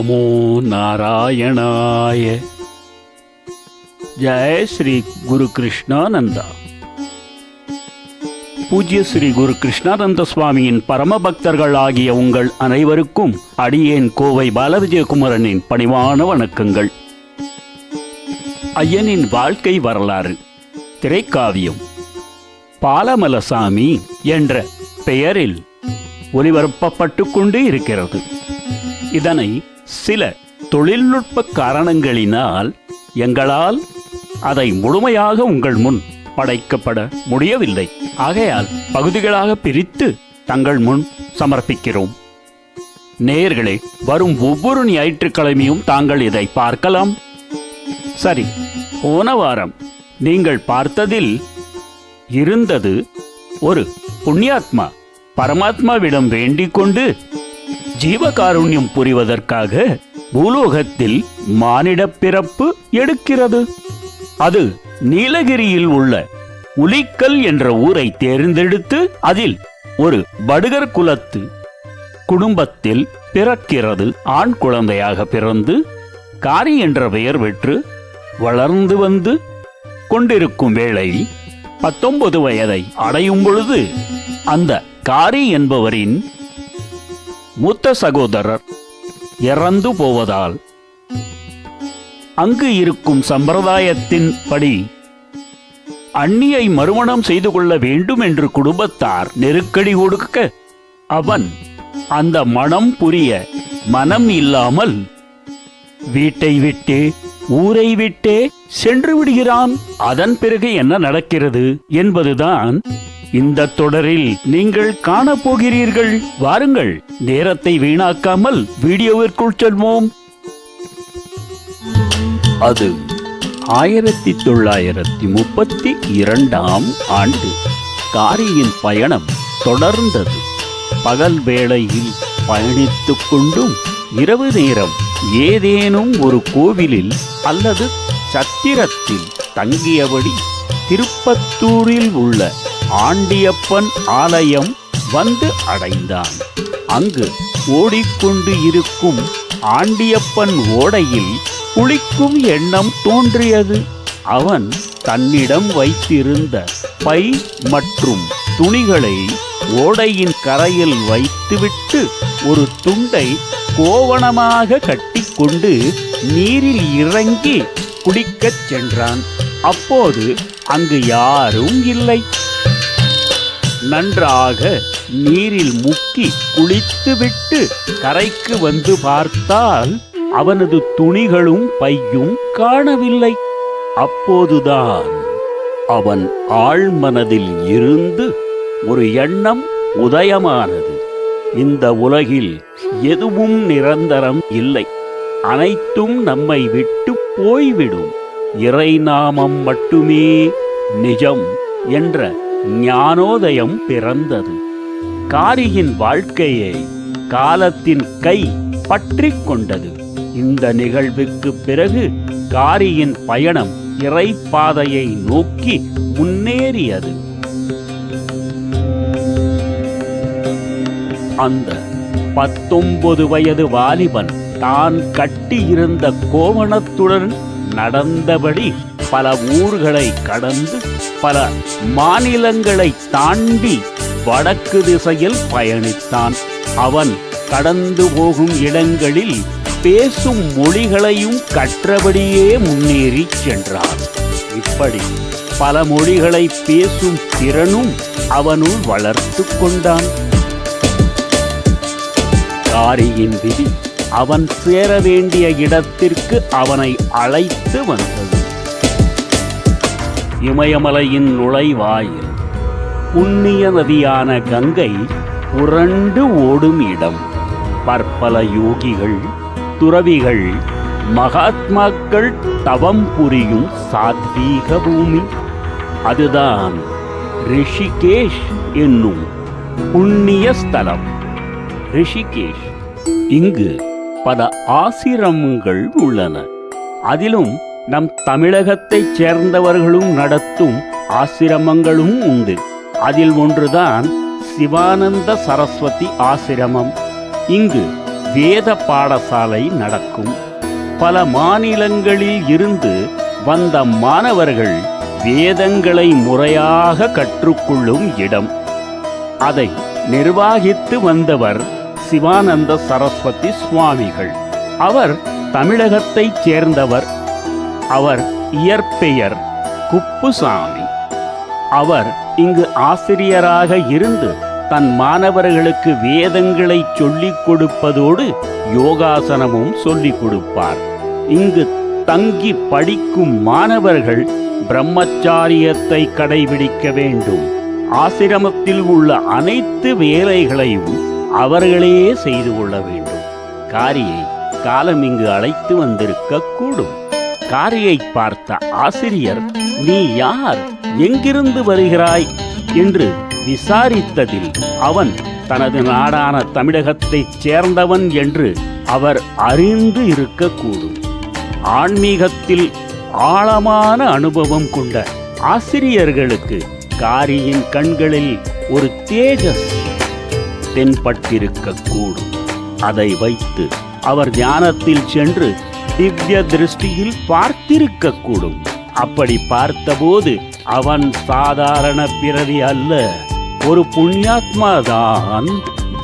நமோ நாராயணாய ஜெய ஸ்ரீ குரு கிருஷ்ணானந்தா பூஜ்ய ஸ்ரீ குரு கிருஷ்ணானந்த சுவாமியின் பரம பக்தர்கள் ஆகிய உங்கள் அனைவருக்கும் அடியேன் கோவை பாலவிஜயகுமரனின் பணிவான வணக்கங்கள். ஐயனின் வாழ்க்கை வரலாறு திரைக்காவியம் பாலமலசாமி என்ற பெயரில் ஒலிபரப்பப்பட்டு கொண்டு இருக்கிறது. இதனை சில தொழில்நுட்ப காரணங்களினால் எங்களால் அதை முழுமையாக உங்கள் முன் படைக்கப்பட முடியவில்லை. ஆகையால் பகுதிகளாக பிரித்து தங்கள் முன் சமர்ப்பிக்கிறோம். நேயர்களே வரும் ஒவ்வொரு ஞாயிற்றுக்கிழமையும் தாங்கள் இதை பார்க்கலாம். சரி போன வாரம் நீங்கள் பார்த்ததில் இருந்தது ஒரு புண்ணியாத்மா பரமாத்மாவிடம் வேண்டிக் கொண்டு ஜீவகாருண்யம் புரிவதற்காக பூலோகத்தில் மானிட பிறப்பு எடுக்கிறது. அது நீலகிரியில் உள்ள உலிக்கல் என்ற ஊரை தேர்ந்தெடுத்து அதில் ஒரு படுகர் குலத்து குடும்பத்தில் பிறக்கிறது. ஆண் குழந்தையாக பிறந்து காரி என்ற பெயர் பெற்று வளர்ந்து வந்து கொண்டிருக்கும் வேளை பத்தொன்பது வயதை அடையும் பொழுது அந்த காரி என்பவரின் மூத்த சகோதரர் இறந்து போவதால் அங்கு இருக்கும் சம்பிரதாயத்தின் படி அண்ணியை மறுமணம் செய்து கொள்ள வேண்டும் என்று குடும்பத்தார் நெருக்கடி கொடுக்க அவன் அந்த மனம் புரிய மனம் இல்லாமல் வீட்டை விட்டே ஊரை விட்டே சென்று விடுகிறான். அதன் பிறகு என்ன நடக்கிறது என்பதுதான் இந்த தொடரில் நீங்கள் காணப்போகிறீர்கள். வாருங்கள் நேரத்தை வீணாக்காமல் வீடியோவிற்குள் செல்வோம். அது ஆயிரத்தி தொள்ளாயிரத்தி முப்பத்தி இரண்டாம் ஆண்டு காரியின் பயணம் தொடர்ந்தது. பகல் வேளையில் பயணித்துக் கொண்டும் இரவு நேரம் ஏதேனும் ஒரு கோவிலில் அல்லது சத்திரத்தில் தங்கியபடி திருப்பத்தூரில் உள்ள ஆண்டியப்பன் ஆலயம் வந்து அடைந்தான். அங்கு ஓடிக்கொண்டு இருக்கும் ஆண்டியப்பன் ஓடையில் குளிக்கும் எண்ணம் தோன்றியது. அவன் தன்னிடம் வைத்திருந்த பை மற்றும் துணிகளை ஓடையின் கரையில் வைத்துவிட்டு ஒரு துண்டை கோவணமாக கட்டிக்கொண்டு நீரில் இறங்கி குடிக்கச் சென்றான். அப்போது அங்கு யாரும் இல்லை. நன்றாக நீரில் முக்கி குளித்துவிட்டு கரைக்கு வந்து பார்த்தால் அவனது துணிகளும் பையும் காணவில்லை. அப்போதுதான் அவன் ஆழ்மனதில் இருந்து ஒரு எண்ணம் உதயமானது. இந்த உலகில் எதுவும் நிரந்தரம் இல்லை. அனைத்தும் நம்மை விட்டு போய்விடும். இறை நாமம் மட்டுமே நிஜம் என்ற ஞானோதயம் பிறந்தது. காரியின் வாழ்க்கையை காலத்தின் கை பற்றி கொண்டது. இந்த நிகழ்வுக்கு பிறகு காரியின் பயணம் இறைப்பாதையை நோக்கி முன்னேறியது. அந்த பத்தொன்பது வயது வாலிபன் தான் கட்டியிருந்த கோவணத்துடன் நடந்தபடி பல ஊர்களை கடந்து பல மாநிலங்களை தாண்டி வடக்கு திசையில் பயணித்தான். அவன் கடந்து போகும் இடங்களில் பேசும் மொழிகளையும் கற்றபடியே முன்னேறி சென்றான். இப்படி பல மொழிகளை பேசும் திறனும் அவனுள் வளர்த்து கொண்டான். காரியின் விதி அவன் சேர வேண்டிய இடத்திற்கு அவனை அழைத்து வந்தது. இமயமலையின் நுழைவாயில் புண்ணிய நதியான கங்கை புரண்டு ஓடும் இடம். பற்பல யோகிகள் துறவிகள் மகாத்மாக்கள் தவம் புரியும் சாத்வீக பூமி. அதுதான் ரிஷிகேஷ் என்னும் புண்ணிய ஸ்தலம். ரிஷிகேஷ் இங்கு பல ஆசிரமங்கள் உள்ளன. அதிலும் நம் தமிழகத்தைச் சேர்ந்தவர்களும் நடத்தும் ஆசிரமங்களும் உண்டு. அதில் ஒன்றுதான் சிவானந்த சரஸ்வதி ஆசிரமம். இங்கு வேத பாடசாலை நடக்கும். பல மாநிலங்களில் இருந்து வந்த மாணவர்கள் வேதங்களை முறையாக கற்றுக்கொள்ளும் இடம். அதை நிர்வாகித்து வந்தவர் சிவானந்த சரஸ்வதி சுவாமிகள். அவர் தமிழகத்தைச் சேர்ந்தவர். அவர் இயற்பெயர் குப்புசாமி. அவர் இங்கு ஆசிரியராக இருந்து தன் மாணவர்களுக்கு வேதங்களை சொல்லிக் கொடுப்பதோடு யோகாசனமும் சொல்லிக் கொடுப்பார். இங்கு தங்கி படிக்கும் மாணவர்கள் பிரம்மச்சாரியத்தை கடைபிடிக்க வேண்டும். ஆசிரமத்தில் உள்ள அனைத்து வேலைகளையும் அவர்களே செய்து கொள்ள வேண்டும். காரியை காலம் இங்கு அழைத்து வந்திருக்க கூடும். காரியை பார்த்த ஆசிரியர் நீ யார்? எங்கிருந்து வருகிறாய்? என்று விசாரித்ததில் அவன் தனது நாடான தமிழகத்தைச் சேர்ந்தவன் என்று அவர் அறிந்து இருக்கக்கூடும். ஆன்மீகத்தில் ஆழமான அனுபவம் கொண்ட ஆசிரியர்களுக்கு காரியின் கண்களில் ஒரு தேஜஸ் தென்பட்டிருக்கக்கூடும். அதை வைத்து அவர் தியானத்தில் சென்று திவ்ய திருஷ்டியில் பார்த்திருக்கக்கூடும். அப்படி பார்த்தபோது அவன் சாதாரண பிறவி அல்ல. ஒரு புண்ணியாத்மாதான்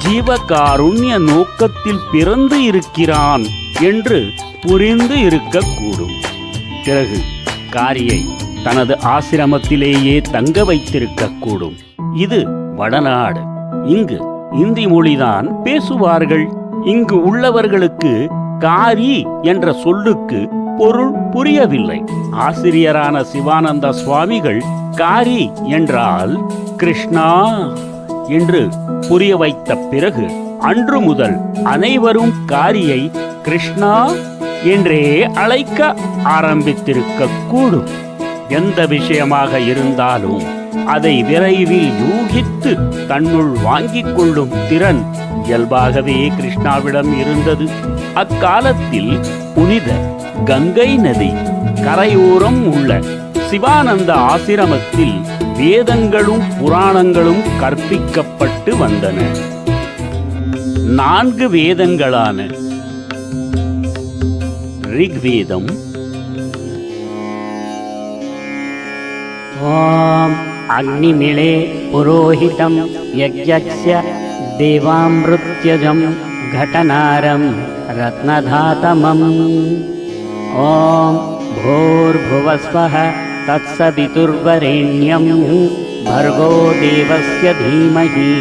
ஜீவகாருண்ய நோக்கத்தில் பிறந்து இருக்கிறான் என்று புரிந்து இருக்கக்கூடும். பிறகு காரியை தனது ஆசிரமத்திலேயே தங்க வைத்திருக்கக்கூடும். இது வடநாடு. இங்கு இந்தி மொழிதான் பேசுவார்கள். இங்கு உள்ளவர்களுக்கு காரி என்ற சொல்லுக்கு பொருள் புரியவில்லை. ஆசிரியரான சிவானந்த சுவாமிகள் காரி என்றால் கிருஷ்ணா என்று புரிய வைத்த பிறகு அன்று முதல் அனைவரும் காரியை கிருஷ்ணா என்றே அழைக்க ஆரம்பித்திருக்க கூடும் எந்த விஷயமாக இருந்தாலும் அதை விரைவில் யூகித்து தன்னுள் வாங்கிக் கொள்ளும் திறன் இயல்பாகவே கிருஷ்ணாவிடம் இருந்தது. அக்காலத்தில் புனித கங்கை நதி கரையோரம் உள்ள சிவானந்த ஆசிரமத்தில் வேதங்களும் புராணங்களும் கற்பிக்கப்பட்டு வந்தன நான்கு வேதங்களான ரிக்வேதம் ॐ अग्निमिळे पुरोहितं यज्ञस्य देवामृत्यजं घटनारं रत्नधातमम्। ॐ भूर्भुवस्वः तत्सवितुर्वरेण्यमुः भर्गो देवस्य धीमहि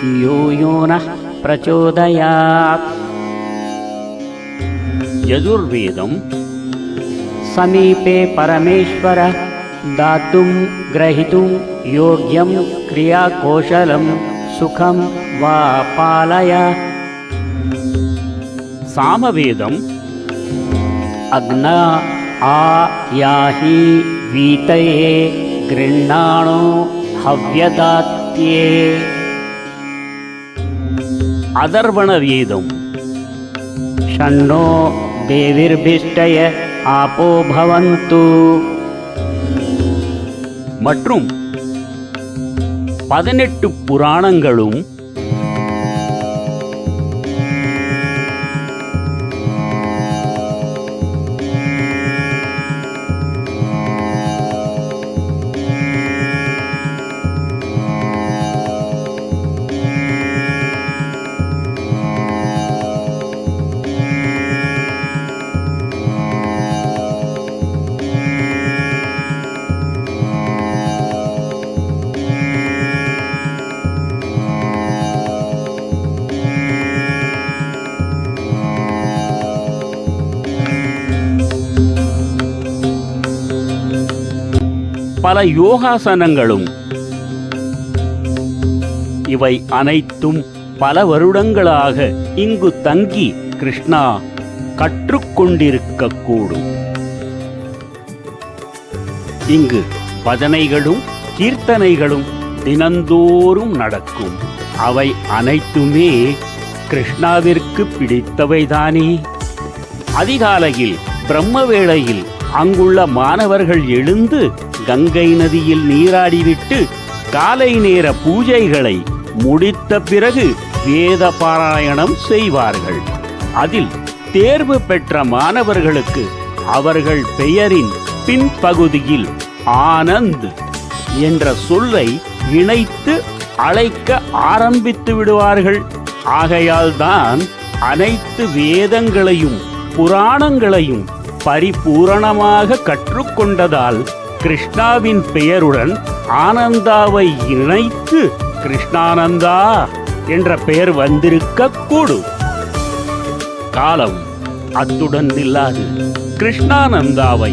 धियो यो नः प्रचोदयात्। यदुर्वेदम् समीपे परमेश्वर दातुं ग्रहीतुं योग्यं क्रियाकौशलं सुखं वा पालय। சாமவேதம். அக்ன ஆ யாஹி வீத்தையே கிருண்ணாணோ ஹவ்யதாத்தியே அதர்வண வேதம். ஷண்ணோ தேவிர்பிஷ்டய ஆபோ பவந்து. மற்றும் பதினெட்டு புராணங்களும் பல யோகாசனங்களும். இவை அனைத்தும் பல வருடங்களாக இங்கு தங்கி கிருஷ்ணா கற்றுக்கொண்டிருக்கக்கூடும். இங்கு பஜனைகளும் கீர்த்தனைகளும் தினந்தோறும் நடக்கும். அவை அனைத்துமே கிருஷ்ணாவிற்கு பிடித்தவைதானே. அதிகாலையில் பிரம்ம வேளையில் அங்குள்ள மாணவர்கள் எழுந்து கங்கை நதியில் நீராடிவிட்டு காலை நேர பூஜைகளை முடித்த பிறகு வேத பாராயணம் செய்வார்கள். அதில் தேர்வு பெற்ற மாணவர்களுக்கு அவர்கள் பெயரின் பின்பகுதியில் ஆனந்த் என்ற சொல்லை இணைத்து அழைக்க ஆரம்பித்து விடுவார்கள். ஆகையால்தான் அனைத்து வேதங்களையும் புராணங்களையும் பரிபூரணமாக கற்றுக்கொண்டதால் கிருஷ்ணாவின் பெயருடன் ஆனந்தாவை இணைத்து கிருஷ்ணானந்தா என்ற பெயர் வந்திருக்க கூடும் காலம் அத்துடன் நில்லாது. கிருஷ்ணானந்தாவை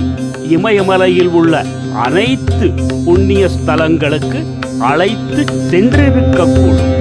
இமயமலையில் உள்ள அனைத்து புண்ணிய ஸ்தலங்களுக்கு அழைத்து சென்றிருக்கக்கூடும்.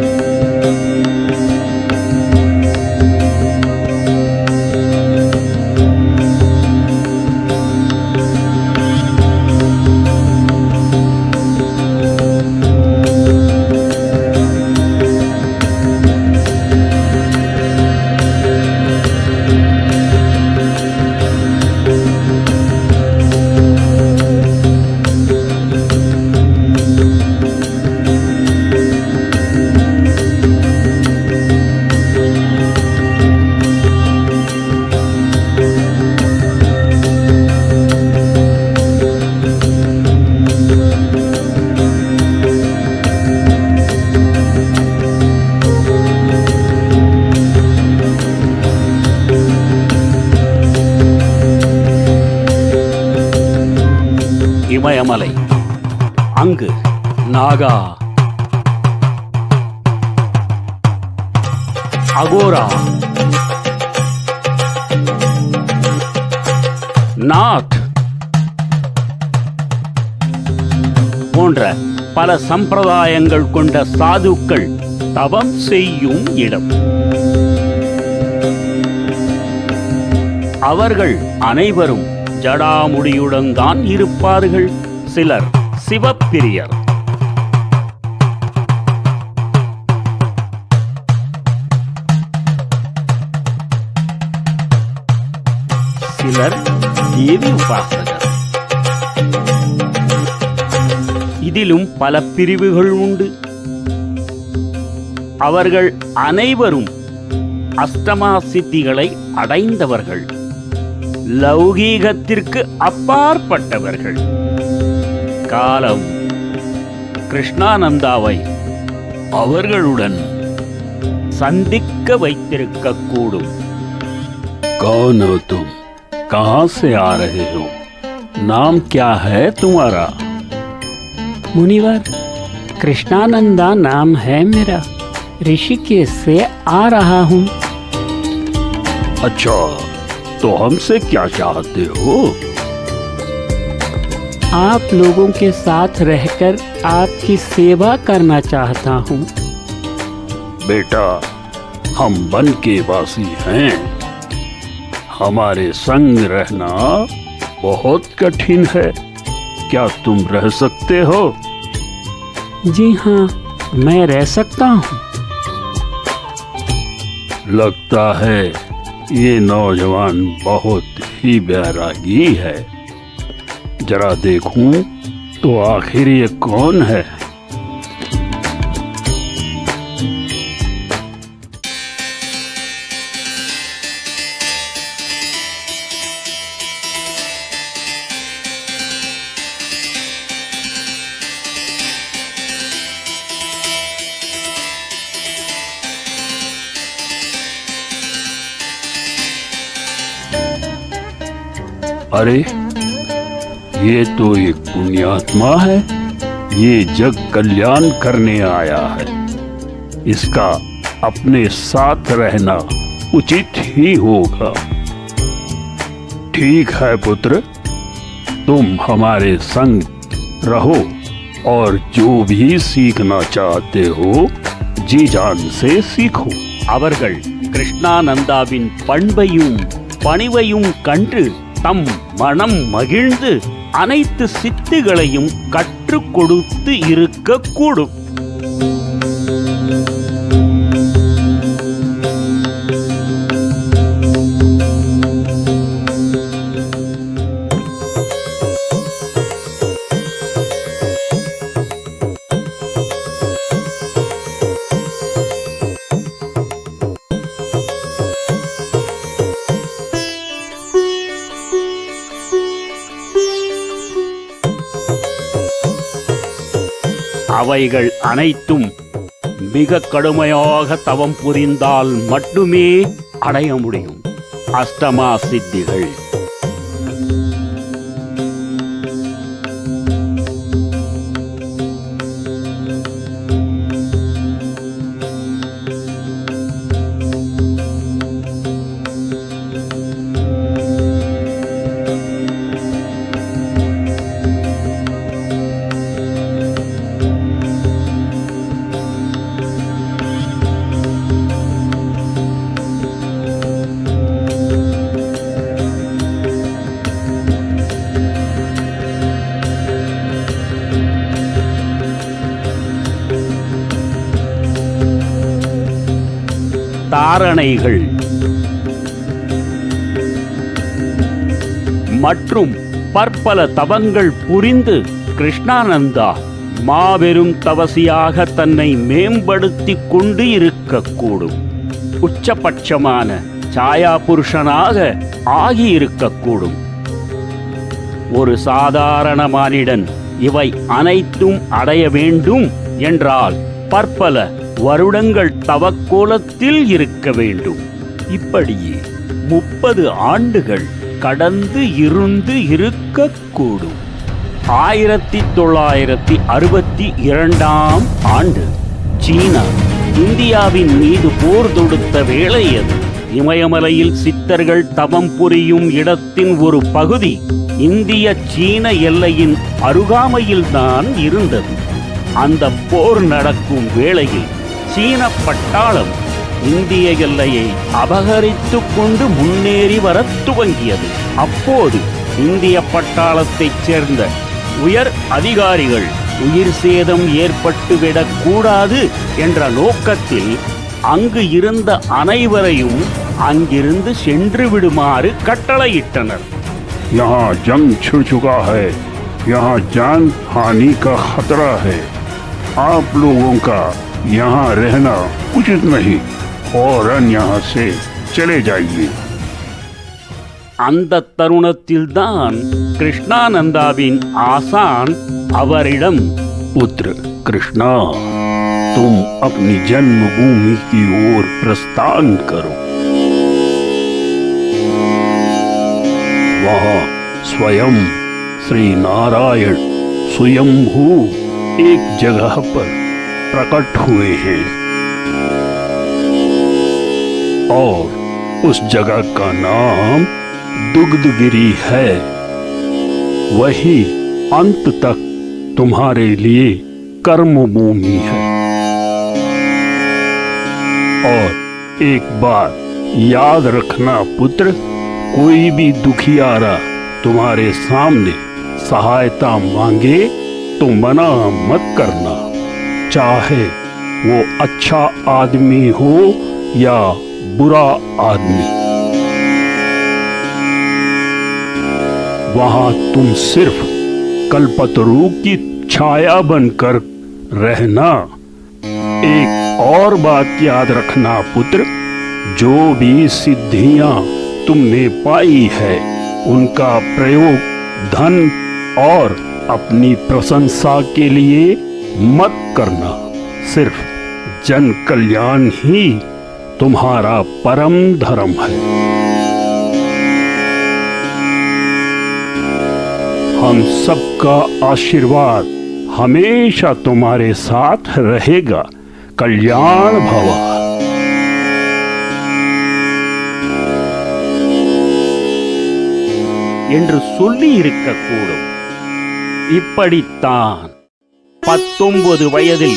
இமயமலை. அங்கு நாகா. அகோரா. நாத் போன்ற பல சம்பிரதாயங்கள் கொண்ட சாதுக்கள் தவம் செய்யும் இடம். அவர்கள் அனைவரும் ஜடாமுடியுடன் தான் இருப்பார்கள் சிலர். சிவப்பிரியர். சிலர் தேவி உபாசகர். இதிலும் பல பிரிவுகள் உண்டு. அவர்கள் அனைவரும் அஷ்டமா சித்திகளை அடைந்தவர்கள். லௌகீகத்திற்கு அப்பாற்பட்டவர்கள் காலம் கிருஷ்ணானந்தாவை அவர்களுடன் சந்திக்க வைத்திருக்க கூடும் कौन हो तुम कहाँ से आ रहे हो नाम क्या है तुम्हारा मुनिवर कृष्णानंदा नाम है मेरा ऋषिकेश से आ रहा हूँ अच्छा तो हमसे क्या चाहते हो? आप लोगों के साथ रहकर आपकी सेवा करना चाहता हूँ। बेटा हम वन के वासी हैं। हमारे संग रहना बहुत कठिन है। क्या तुम रह सकते हो? जी हाँ मैं रह सकता हूँ। लगता है ये नौजवान बहुत ही बैरागी है। जरा देखूँ तो आखिर ये कौन है? अरे ये तो एक पुण्यात्मा है ये जग कल्याण करने आया है इसका अपने साथ रहना उचित ही होगा ठीक है पुत्र तुम हमारे संग रहो और जो भी सीखना चाहते हो जी जान से सीखो அவர்கள் கிருஷ்ணானந்தாவின் பண்பையும் பணிவையும் கண்டு தம் மனம் மகிழ்ந்து அனைத்து சித்திகளையும் கற்றுக் கொடுத்து இருக்கக்கூடும். அவைகள் அனைத்தும் மிக கடுமையாக தவம் புரிந்தால் மட்டுமே அடைய முடியும். அஷ்டமா சித்திகள். காரணைகள். மற்றும் பற்பல தவங்கள் புரிந்து கிருஷ்ணானந்தா மாபெரும் தவசியாக தன்னை மேம்படுத்தி கொண்டு இருக்கக்கூடும். உச்சபட்சமான சாயா புருஷனாக ஆகியிருக்கக்கூடும். ஒரு சாதாரண மானிடன் இவை அனைத்தும் அடைய வேண்டும் என்றால் பற்பல வருடங்கள் தவக்கோலத்தில் இருக்க வேண்டும். இப்படியே முப்பது ஆண்டுகள் கடந்து இருந்து இருக்கக்கூடும் ஆயிரத்தி தொள்ளாயிரத்தி அறுபத்தி இரண்டாம் ஆண்டு சீனா இந்தியாவின் மீது போர் தொடுத்த வேளை அது. இமயமலையில் சித்தர்கள் தவம் புரியும் இடத்தின் ஒரு பகுதி இந்திய சீன எல்லையின் அருகாமையில்தான் இருந்தது. அந்த போர் நடக்கும் வேளையில் சீன பட்டாளம் இந்திய எல்லையை அபகரித்துக் கொண்டு முன்னேறி வரத் துவங்கியது அப்போது இந்திய பட்டாளத்தைச் சேர்ந்த உயர் அதிகாரிகள் உயிர் சேதம் ஏற்பட்டுவிடக் கூடாது என்ற நோக்கத்தில் அங்கு இருந்த அனைவரையும் அங்கிருந்து சென்று விடுமாறு கட்டளையிட்டனர் यहाँ जंग छिड़ चुका है यहाँ जान हानि का खतरा है आप लोगों का यहाँ रहना उचित नहीं फौरन यहाँ से चले जाइए அந்த தருணத்தில்தான் கிருஷ்ணானந்தாவின் ஆசான் அவரிடம் पुत्र कृष्णा तुम अपनी जन्मभूमि की ओर प्रस्थान करो वहाँ स्वयं श्री नारायण स्वयंभू एक जगह पर प्रकट हुए हैं और उस जगह का नाम दुग्धगिरी है। वही अंत तक तुम्हारे लिए कर्म भूमि है। और एक बात याद रखना पुत्र, कोई भी दुखियारा तुम्हारे सामने सहायता मांगे तो मना मत करना। चाहे वो अच्छा आदमी हो या बुरा आदमी। वहाँ तुम सिर्फ़ कल्पतरू की छाया बनकर रहना। एक और बात याद रखना पुत्र, जो भी सिद्धियाँ तुमने पाई है, उनका प्रयोग धन और अपनी प्रशंसा के लिए मत करना सिर्फ जन कल्याण ही तुम्हारा परम धर्म है हम सबका आशीर्वाद हमेशा तुम्हारे साथ रहेगा कल्याण भवा என்று சொல்லி இருக்கக்கூடும் இப்படித்தான் பத்தொன்பது வயதில்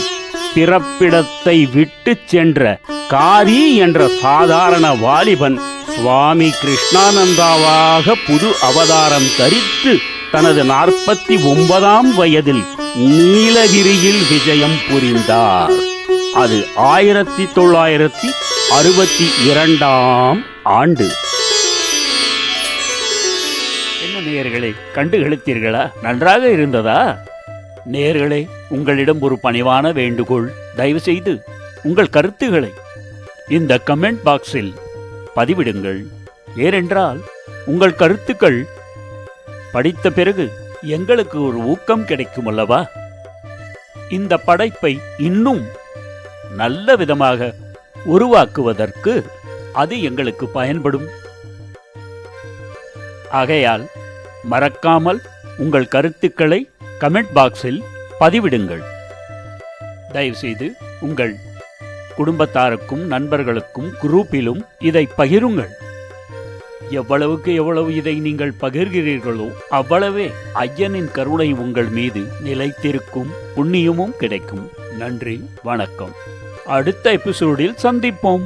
பிறப்பிடத்தை விட்டுச் சென்ற காரி என்ற சாதாரண வாலிபன் சுவாமி கிருஷ்ணானந்தாவாக புது அவதாரம் தரித்து தனது நாற்பத்தி ஒன்பதாம் வயதில் நீலகிரியில் விஜயம் புரிந்தார். அது ஆயிரத்தி தொள்ளாயிரத்தி அறுபத்தி இரண்டாம் ஆண்டு. என்ன நேயர்களை கண்டு கழுத்தீர்களா நன்றாக இருந்ததா? நேர்களே உங்களிடம் ஒரு பணிவான வேண்டுகோள். தயவு செய்து உங்கள் கருத்துகளை இந்த கமெண்ட் பாக்ஸில் பதிவிடுங்கள். ஏனென்றால் உங்கள் கருத்துக்கள் படித்த பிறகு எங்களுக்கு ஒரு ஊக்கம் கிடைக்கும் அல்லவா? இந்த படைப்பை இன்னும் நல்ல விதமாக உருவாக்குவதற்கு அது எங்களுக்கு பயன்படும். ஆகையால் மறக்காமல் உங்கள் கருத்துக்களை கமெண்ட் பாக்ஸில் பதிவிடுங்கள். தயவுசெய்து உங்கள் குடும்பத்தாருக்கும் நண்பர்களுக்கும் குரூப்பிலும் இதை பகிருங்கள். எவ்வளவுக்கு எவ்வளவு இதை நீங்கள் பகிர்கிறீர்களோ அவ்வளவே ஐயனின் கருணை உங்கள் மீது நிலைத்திருக்கும் புண்ணியமும் கிடைக்கும். நன்றி வணக்கம். அடுத்த எபிசோடில் சந்திப்போம்.